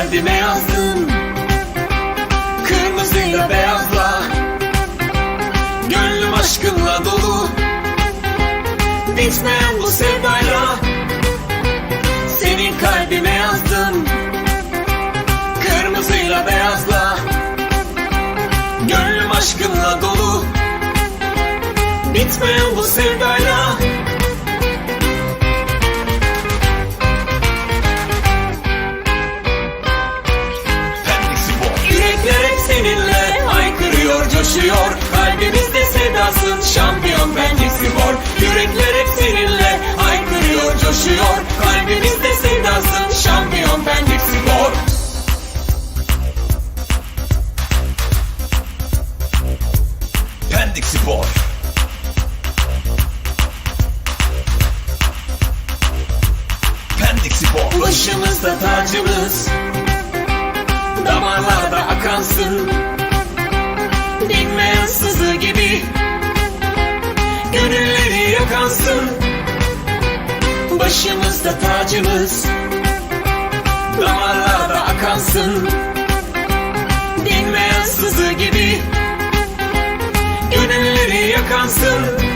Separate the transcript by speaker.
Speaker 1: kalbime yazdım. Kırmızıyla beyazla. Gönlüm aşkınla dolu. Bitmeyen bu sevdayla. Senin kalbime yazdım. Kırmızıyla beyazla. Gönlüm aşkınla dolu. Bitmeyen bu sevdayla coşuyor Kalbimizde sedasın, şampiyon Pendik Spor. Yürekler hep seninle haykırıyor, coşuyor. Kalbimizde sedasın, şampiyon Pendik Spor.
Speaker 2: Pendik Spor. Pendik Spor.
Speaker 1: Başımızda tacımız Damarlarda akansın Gönülleri yakansın. Başımızda tacımız Damarlarda akansın. Dinmeyen sızı gibi Gönülleri yakansın